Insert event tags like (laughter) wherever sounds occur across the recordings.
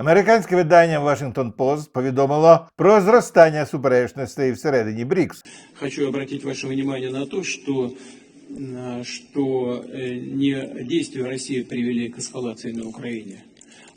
Американське видання Washington Post повідомило про зростання суперечностей всередині БРІКС. Хочу обратити ваше внимание на м, что э, не действия Росії привели к ескалації на Украине, а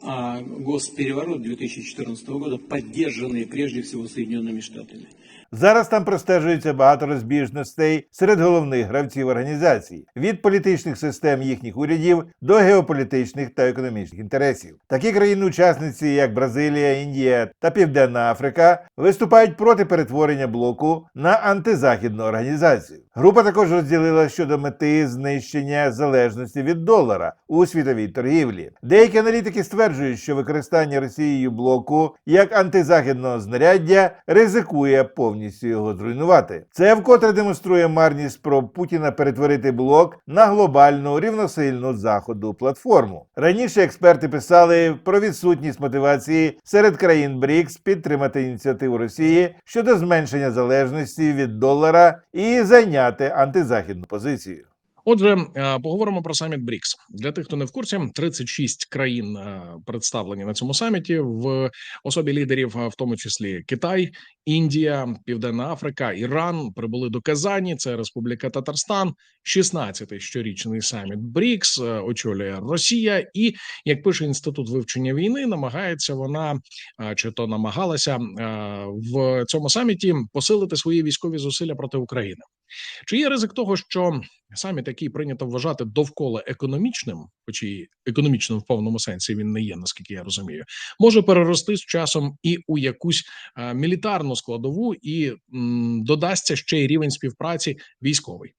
госпереворот 2014 года, поддержанный прежде всего Соединенными Штатами. Зараз там простежується багато розбіжностей серед головних гравців організації від політичних систем їхніх урядів до геополітичних та економічних інтересів. Такі країни-учасниці, як Бразилія, Індія та Південна Африка, виступають проти перетворення блоку на антизахідну організацію. Група також розділила щодо мети знищення залежності від долара у світовій торгівлі. Деякі аналітики стверджують, що використання Росією блоку як антизахідного знаряддя ризикує повністю його зруйнувати. Це вкотре демонструє марність спроб Путіна перетворити блок на глобальну рівносильну заходу платформу. Раніше експерти писали про відсутність мотивації серед країн БРІКС підтримати ініціативу Росії щодо зменшення залежності від долара і зайняти антизахідну позицію. Отже, е, поговоримо про саміт БРІКС. Для тих, хто не в курсі, 36 країн е, представлені на цьому саміті в особі лідерів, е, в тому числі Китай, Індія, Південна Африка, Іран прибули до Казані. Це Республіка Татарстан, 16-й щорічний саміт БРІКС очолює Росія. І як пише інститут вивчення війни, намагається вона чи то намагалася в цьому саміті посилити свої військові зусилля проти України. Чи є ризик того, що саміт, який прийнято вважати довкола економічним, хоч і економічним в повному сенсі він не є, наскільки я розумію, може перерости з часом і у якусь е, мілітарну складову, і м, додасться ще й рівень співпраці військовий.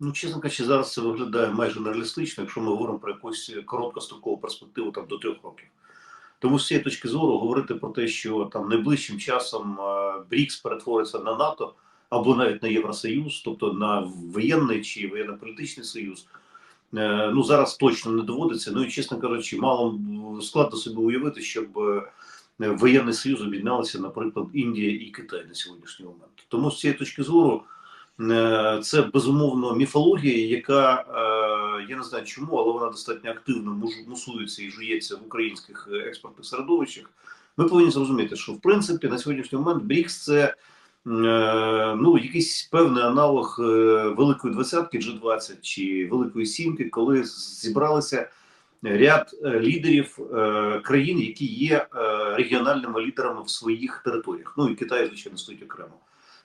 Ну, чесно кажучи, зараз це виглядає майже нереалістично, якщо ми говоримо про якусь короткострокову перспективу там до трьох років. Тому з цієї точки зору говорити про те, що там найближчим часом е, БРІКС перетвориться на НАТО або навіть на Євросоюз, тобто на воєнний чи воєнно-політичний союз, е, ну зараз точно не доводиться. Ну і чесно кажучи, мало складно собі уявити, щоб е, воєнний союз об'єдналися, наприклад, Індія і Китай на сьогоднішній момент. Тому з цієї точки зору. Е, Це безумовно міфологія, яка е, я не знаю чому, але вона достатньо активно мусується і жується в українських е, експортних середовищах. Ми повинні зрозуміти, що в принципі на сьогоднішній момент БРІКС це е, ну якийсь певний аналог е, Великої двадцятки G20 чи Великої Сімки, коли зібралися ряд е, лідерів е, країн, які є е, регіональними лідерами в своїх територіях. Ну і Китай, звичайно, стоїть окремо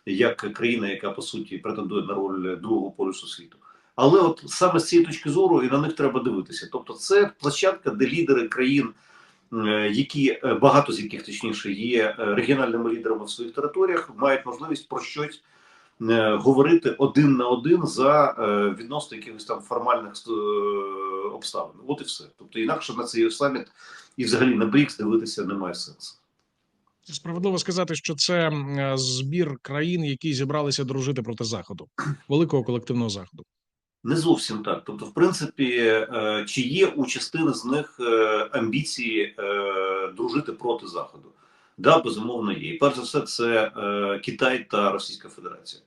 як країна, яка по суті претендує на роль другого полюсу світу. Але от саме з цієї точки зору і на них треба дивитися. Тобто, це площадка, де лідери країн, е, які е, багато з яких точніше є е, регіональними лідерами в своїх територіях, мають можливість про щось е, говорити один на один за е, відносно якихось там формальних е, обставин. От і все. Тобто, інакше на цей саміт і взагалі на БРІКС дивитися немає сенсу. Справедливо сказати, що це е, збір країн, які зібралися дружити проти заходу, (clears throat) великого колективного заходу. Не зовсім так. Тобто, в принципі, е, чи є у частини з них е, амбіції е, дружити проти Заходу? Да, безумовно є. І перш за все, це е, Китай та Російська Федерація.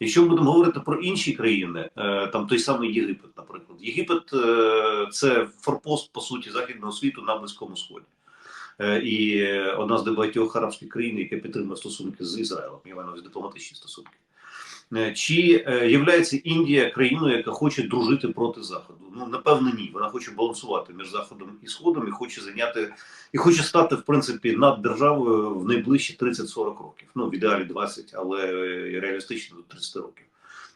Якщо ми будемо говорити про інші країни, е, там той самий Єгипет, наприклад, Єгипет е, це форпост по суті західного світу на близькому сході. Е, І одна з небагатьох арабських країн, яка підтримує стосунки з Ізраїлем, я маю на увазі дипломатичні стосунки. Е, Чи е, являється Індія країною, яка хоче дружити проти Заходу? Ну напевно, ні. Вона хоче балансувати між Заходом і Сходом і хоче зайняти і хоче стати в принципі над державою в найближчі 30-40 років. Ну в ідеалі 20, але реалістично до 30 років.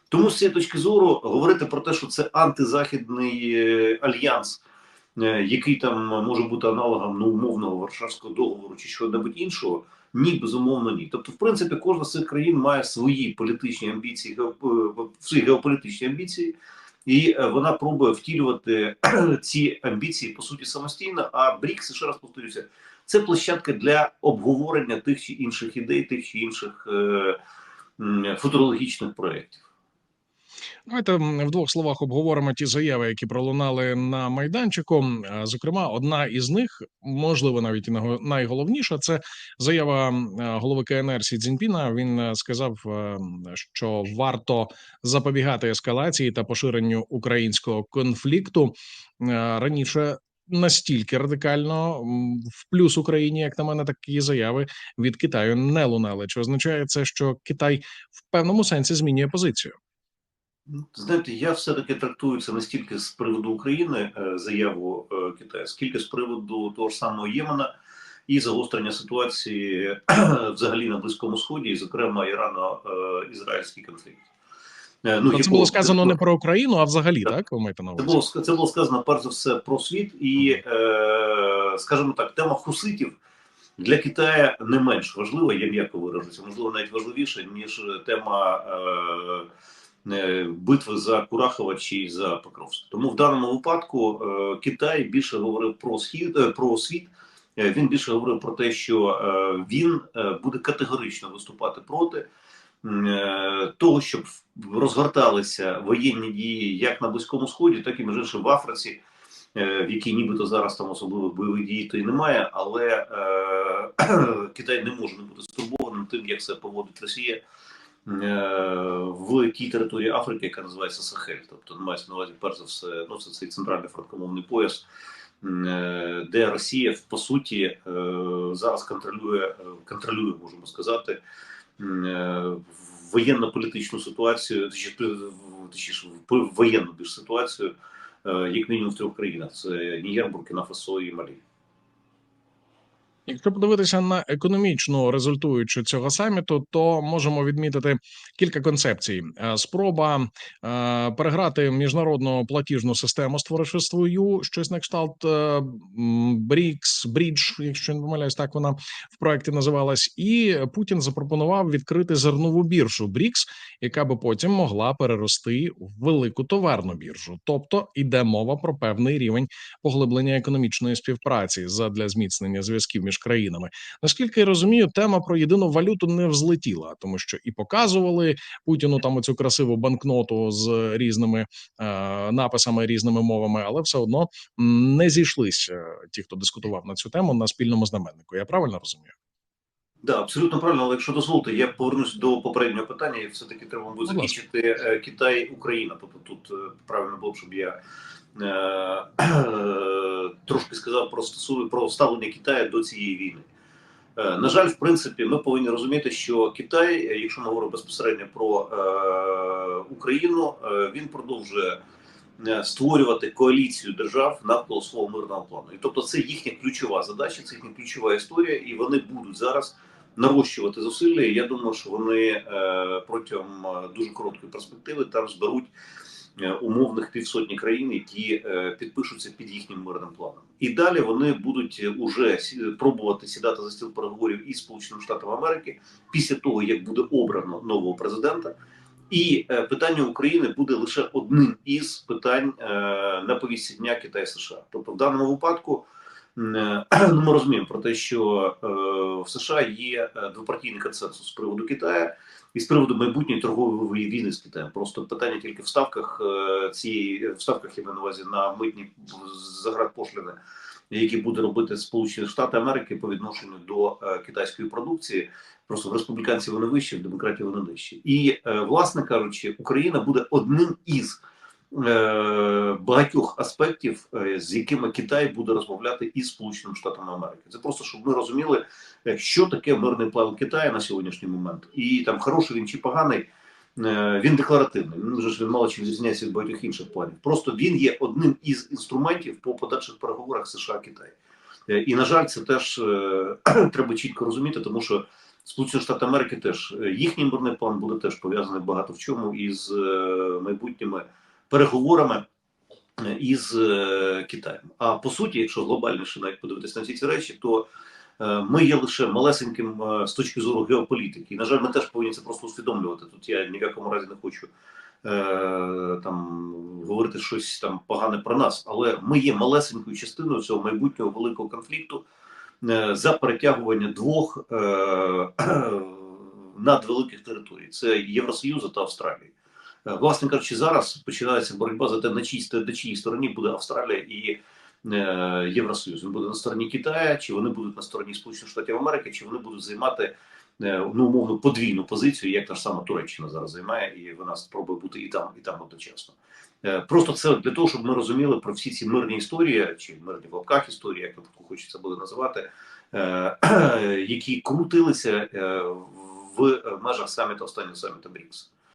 Тому з цієї точки зору говорити про те, що це антизахідний е, альянс, який там може бути аналогом ну, умовного Варшавського договору чи чого-небудь іншого. Ні, безумовно, ні. Тобто, в принципі, кожна з цих країн має свої політичні амбіції, е, свої геополітичні амбіції, і е, вона пробує втілювати (clears throat) ці амбіції по суті самостійно. А БРІКС, ще раз повторюся, це площадка для обговорення тих чи інших ідей, тих чи інших е, футурологічних проєктів. Давайте в двох словах обговоримо ті заяви, які пролунали на майданчику. Зокрема, одна із них, можливо, навіть і найголовніша, це заява голови КНР Сі Цзіньпіна. Він е, сказав, е, що варто запобігати ескалації та поширенню українського конфлікту. Е, Раніше настільки радикально в плюс Україні, як на мене, такі заяви від Китаю не лунали. Чи означає це, що Китай в певному сенсі змінює позицію? Ну, Знаєте, я все-таки трактую це не стільки з приводу України е, заяву е, Китаю, скільки з приводу того ж самого Ємена і загострення ситуації взагалі на Близькому Сході, і, зокрема, ірано-ізраїльський конфлікт. Е, Ну, це було сказано не про Україну, а взагалі, Так. так? Ви маєте на Це було це було сказано перш за все про світ, і е, скажімо так, тема хуситів для Китаю не менш важлива, я м'яко виражуся, можливо, навіть важливіша, ніж тема битви за Курахова чи за Покровськ. Тому в даному випадку е, Китай більше говорив про схід е, про світ. Е, Він більше говорив про те, що е, він е, буде категорично виступати проти е, того, щоб розгорталися воєнні дії як на Близькому Сході, так і між іншим в Африці, е, в якій нібито зараз там особливих бойових дій то і немає, але е, (clears throat) Китай не може не бути стурбованим тим, як себе поводить Росія. Е, В тій території Африки, яка називається Сахель, тобто мається на увазі перш за все, ну це цей центральний франкомовний пояс, е, де Росія по суті е, зараз контролює, контролює, можемо сказати, воєнно-політичну ситуацію, точніше, воєнну більш ситуацію, як мінімум в трьох країнах: це Нігер, Буркіна Фасо і Малі. Якщо подивитися на економічну результуючу цього саміту, то можемо відмітити кілька концепцій: Е, спроба е, переграти міжнародну платіжну систему, створивши свою щось на кшталт е, Брікс, Брідж, якщо не помиляюсь, так вона в проекті називалась. І Путін запропонував відкрити зернову біржу Брікс, яка би потім могла перерости в велику товарну біржу. Тобто іде мова про певний рівень поглиблення економічної співпраці задля зміцнення зв'язків між країнами. Наскільки я розумію, тема про єдину валюту не взлетіла, тому що і показували Путіну там оцю красиву банкноту з різними е, написами, різними мовами, але все одно не зійшлись е, ті, хто дискутував на цю тему на спільному знаменнику. Я правильно розумію? Да, абсолютно правильно, але якщо дозволите, я повернусь до попереднього питання, і все-таки треба буде закінчити е, Китай, Україна. Тобто тут е, правильно було б, щоб я е, (clears throat) трошки сказав про стосу про ставлення Китаю до цієї війни. Е, На жаль, в принципі, ми повинні розуміти, що Китай, е, якщо ми говоримо безпосередньо про е, Україну, е, він продовжує е, створювати коаліцію держав навколо свого мирного плану. І тобто, це їхня ключова задача, це їхня ключова історія, і вони будуть зараз нарощувати зусилля. Я думаю, що вони е, протягом е, дуже короткої перспективи там зберуть е, умовних півсотні країн, які підпишуться під їхнім мирним планом. І далі вони будуть уже пробувати сідати за стіл переговорів із Сполученими Штатами Америки після того, як буде обрано нового президента. І питання України буде лише одним із питань на повісті дня Китай США. Тобто, в даному випадку (clears throat) ну, ми розуміємо про те, що е, в США є е, двопартійний консенсус з приводу Китаю і з приводу майбутньої торгової війни з Китаєм. Просто питання тільки в ставках е, цієї в ставках я маю на увазі на митні заградпошлини, які буде робити Сполучені Штати Америки по відношенню до е, китайської продукції. Просто в республіканців вони вищі, в демократії вони нижчі. І, е, власне кажучи, Україна буде одним із е, багатьох аспектів, е, з якими Китай буде розмовляти із Сполученими Штатами Америки. Це просто щоб ми розуміли, е, що таке мирний план Китаю на сьогоднішній момент, і там хороший він чи поганий. е, Він декларативний. Він вже мало чим відрізняється від багатьох інших планів. Просто він є одним із інструментів по подальших переговорах США Китай. Е, І на жаль, це теж е, (clears throat) треба чітко розуміти, тому що Сполучені Штати Америки теж е, їхній мирний план буде теж пов'язаний багато в чому із е, майбутніми переговорами е, із е, Китаєм. А по суті, якщо глобальніше навіть подивитися на всі ці речі, то е, ми є лише малесеньким з точки зору геополітики. І, на жаль, ми теж повинні це просто усвідомлювати. Тут я ні в якому разі не хочу там говорити щось там погане про нас, але ми є малесенькою частиною цього майбутнього великого конфлікту за перетягування двох (clears throat) надвеликих територій: це Євросоюзу та Австралії. Е, Власне кажучи, зараз починається боротьба за те, на чиїй, на чиїй стороні буде Австралія і е, Євросоюз. Він буде на стороні Китаю, чи вони будуть на стороні Сполучених Штатів Америки, чи вони будуть займати е, ну, умовно подвійну позицію, як та ж сама Туреччина зараз займає, і вона спробує бути і там, і там одночасно. Е, Просто це для того, щоб ми розуміли про всі ці мирні історії, чи мирні в лапках історії, як хочеться буде називати, е, (clears throat) які крутилися е, в межах саміту останнього саміту БРІКС.